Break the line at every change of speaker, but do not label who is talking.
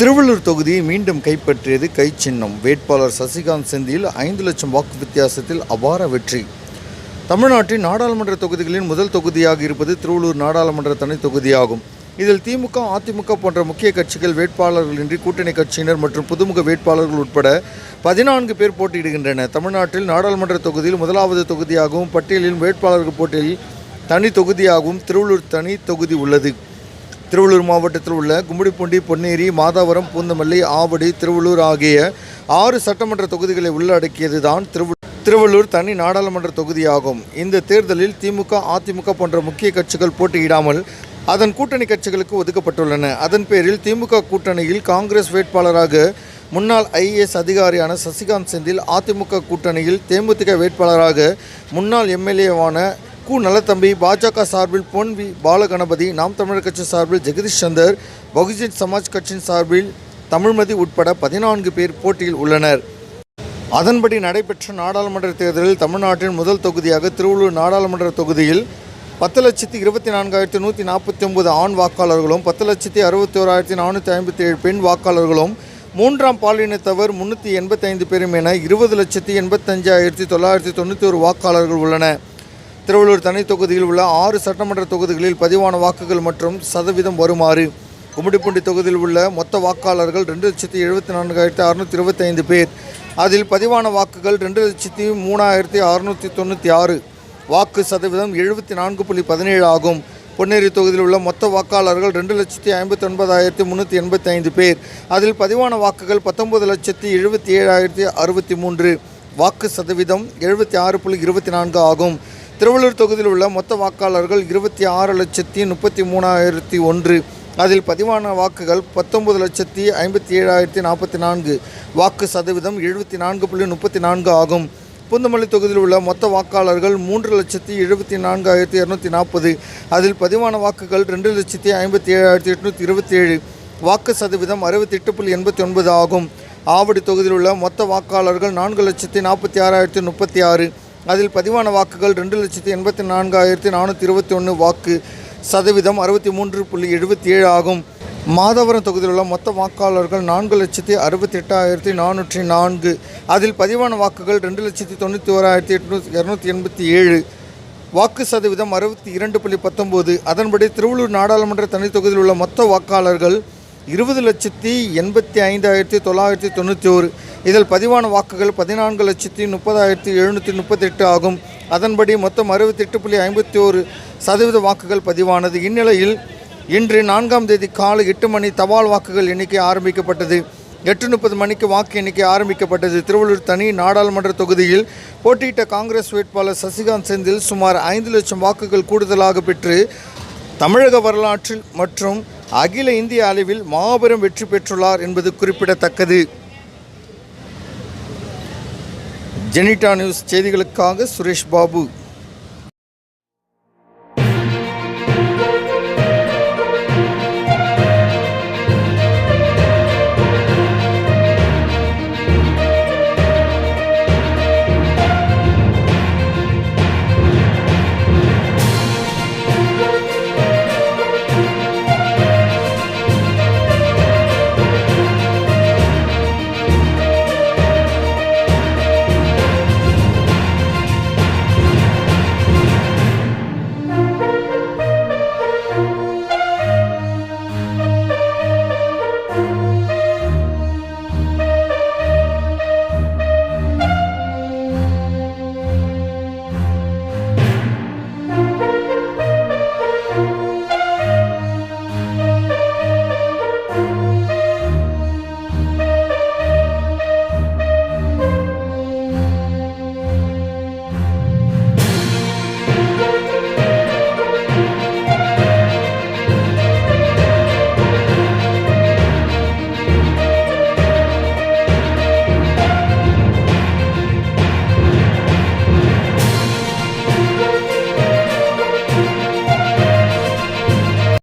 திருவள்ளூர் தொகுதியை மீண்டும் கைப்பற்றியது கை சின்னம். வேட்பாளர் சசிகாந்த் செந்தில் ஐந்து லட்சம் வாக்கு வித்தியாசத்தில் அபார வெற்றி. தமிழ்நாட்டின் நாடாளுமன்ற தொகுதிகளின் முதல் தொகுதியாக இருப்பது திருவள்ளூர் நாடாளுமன்ற தனி தொகுதியாகும். இதில் திமுக அதிமுக போன்ற முக்கிய கட்சிகள் வேட்பாளர்களின்றி கூட்டணி கட்சியினர் மற்றும் புதுமுக வேட்பாளர்கள் உட்பட பதினான்கு பேர் போட்டியிடுகின்றனர் தமிழ்நாட்டில் நாடாளுமன்ற தொகுதியில் முதலாவது தொகுதியாகவும் பட்டியலில் வேட்பாளர்கள் போட்டியில் தனி தொகுதியாகவும் திருவள்ளூர் தனி தொகுதி உள்ளது. திருவள்ளூர் மாவட்டத்தில் உள்ள கும்மிடிப்பூண்டி பொன்னேரி மாதாவரம் பூந்தமல்லி ஆவடி திருவள்ளூர் ஆகிய ஆறு சட்டமன்ற தொகுதிகளை உள்ளடக்கியது தான் திருவள்ளூர் தனி நாடாளுமன்ற தொகுதியாகும். இந்த தேர்தலில் திமுக அதிமுக போன்ற முக்கிய கட்சிகள் போட்டியிடாமல் அதன் கூட்டணி கட்சிகளுக்கு ஒதுக்கப்பட்டுள்ளன. அதன் பேரில் திமுக கூட்டணியில் காங்கிரஸ் வேட்பாளராக முன்னாள் ஐஏஎஸ் அதிகாரியான சசிகாந்த் செந்தில் அதிமுக கூட்டணியில் தேமுதிக வேட்பாளராக முன்னாள் எம்எல்ஏவான கு நலத்தம்பி பாஜக சார்பில் பொன் வி பாலகணபதி நாம் தமிழர் கட்சி சார்பில் ஜெகதீஷ் சந்தர் பகுஜன் சமாஜ் கட்சியின் சார்பில் தமிழ்மதி உட்பட பதினான்கு பேர் போட்டியில் உள்ளனர். அதன்படி நடைபெற்ற நாடாளுமன்ற தேர்தலில் தமிழ்நாட்டின் முதல் தொகுதியாக திருவள்ளூர் நாடாளுமன்ற தொகுதியில் பத்து லட்சத்தி இருபத்தி நான்காயிரத்தி நூற்றி நாற்பத்தி ஒன்பது ஆண் வாக்காளர்களும் பத்து லட்சத்தி அறுபத்தி ஓராயிரத்தி நானூற்றி ஐம்பத்தி ஏழு பெண் வாக்காளர்களும் மூன்றாம் பாலினத்தவர் முன்னூற்றி எண்பத்தைந்து பேரும் என இருபது லட்சத்தி எண்பத்தஞ்சாயிரத்தி தொள்ளாயிரத்தி தொண்ணூற்றி ஒரு வாக்காளர்கள் உள்ளன திருவள்ளூர் தனி தொகுதியில் உள்ள ஆறு சட்டமன்ற தொகுதிகளில் பதிவான வாக்குகள் மற்றும் சதவீதம் வருமாறு. கும்மிடிப்பூண்டி தொகுதியில் உள்ள மொத்த வாக்காளர்கள் ரெண்டு லட்சத்தி எழுபத்தி நான்காயிரத்தி அறுநூற்றி இருபத்தைந்து பேர். அதில் பதிவான வாக்குகள் ரெண்டு லட்சத்தி மூணாயிரத்தி அறுநூற்றி தொண்ணூற்றி ஆறு. வாக்கு சதவீதம் எழுபத்தி நான்கு புள்ளி பதினேழு ஆகும். பொன்னேரி தொகுதியில் உள்ள மொத்த வாக்காளர்கள் ரெண்டு லட்சத்தி ஐம்பத்தி ஒன்பதாயிரத்தி முந்நூற்றி எண்பத்தி ஐந்து பேர். அதில் பதிவான வாக்குகள் பத்தொன்பது லட்சத்தி எழுபத்தி ஏழாயிரத்தி அறுபத்தி மூன்று. வாக்கு சதவீதம் எழுபத்தி ஆறு புள்ளி இருபத்தி நான்கு ஆகும். திருவள்ளூர் தொகுதியில் உள்ள மொத்த வாக்காளர்கள் இருபத்தி ஆறு லட்சத்தி முப்பத்தி மூணாயிரத்தி ஒன்று. அதில் பதிவான வாக்குகள் பத்தொன்பது லட்சத்தி ஐம்பத்தி ஏழாயிரத்தி நாற்பத்தி நான்கு. வாக்கு சதவீதம் எழுபத்தி நான்கு புள்ளி முப்பத்தி நான்கு ஆகும். பூந்தமல்லி தொகுதியில் உள்ள மொத்த வாக்காளர்கள் மூன்று லட்சத்தி எழுபத்தி நான்காயிரத்தி இரநூத்தி நாற்பது. அதில் பதிவான வாக்குகள் ரெண்டு லட்சத்தி ஐம்பத்தி ஏழாயிரத்தி எட்நூற்றி இருபத்தி ஏழு வாக்கு சதவீதம் அறுபத்தி எட்டு புள்ளி எண்பத்தி ஒன்பது ஆகும். ஆவடி தொகுதியில் உள்ள மொத்த வாக்காளர்கள் நான்கு லட்சத்தி நாற்பத்தி ஆறாயிரத்தி முப்பத்தி ஆறு. அதில் பதிவான வாக்குகள் ரெண்டு லட்சத்தி எண்பத்தி நான்காயிரத்தி நானூற்றி இருபத்தி ஒன்று வாக்கு சதவீதம் அறுபத்தி மூன்று புள்ளி எழுபத்தி ஏழு ஆகும். மாதவரம் தொகுதியில் உள்ள மொத்த வாக்காளர்கள் நான்கு லட்சத்தி அறுபத்தி எட்டாயிரத்தி நானூற்றி நான்கு. அதில் பதிவான வாக்குகள் ரெண்டு லட்சத்தி தொண்ணூற்றி ஓராயிரத்தி எட்நூற்றி இரநூத்தி எண்பத்தி ஏழு. வாக்கு சதவீதம் அறுபத்தி இரண்டு புள்ளி பத்தொம்போது. அதன்படி திருவள்ளூர் நாடாளுமன்ற தனி தொகுதியில் உள்ள மொத்த வாக்காளர்கள் இருபது லட்சத்தி எண்பத்தி ஐந்தாயிரத்தி தொள்ளாயிரத்தி தொண்ணூற்றி ஒரு. இதில் பதிவான வாக்குகள் பதினான்கு லட்சத்தி முப்பதாயிரத்தி எழுநூற்றி முப்பத்தெட்டு ஆகும். அதன்படி மொத்தம் அறுபத்தெட்டு புள்ளி ஐம்பத்தி ஒரு சதவீத வாக்குகள் பதிவானது. இந்நிலையில் இன்று நான்காம் தேதி காலை எட்டு மணி தபால் வாக்குகள் எண்ணிக்கை ஆரம்பிக்கப்பட்டது. எட்டு முப்பது மணிக்கு வாக்கு எண்ணிக்கை ஆரம்பிக்கப்பட்டது. திருவள்ளூர் தனி நாடாளுமன்ற தொகுதியில் போட்டியிட்ட காங்கிரஸ் வேட்பாளர் சசிகாந்த் செந்தில் சுமார் ஐந்து லட்சம் வாக்குகள் கூடுதலாக பெற்று தமிழக வரலாற்றில் மற்றும் அகில இந்திய அளவில் மாபெரும் வெற்றி பெற்றுள்ளார் என்பது குறிப்பிடத்தக்கது. ஜெனிட்டா நியூஸ் செய்திகளுக்காக சுரேஷ் பாபு.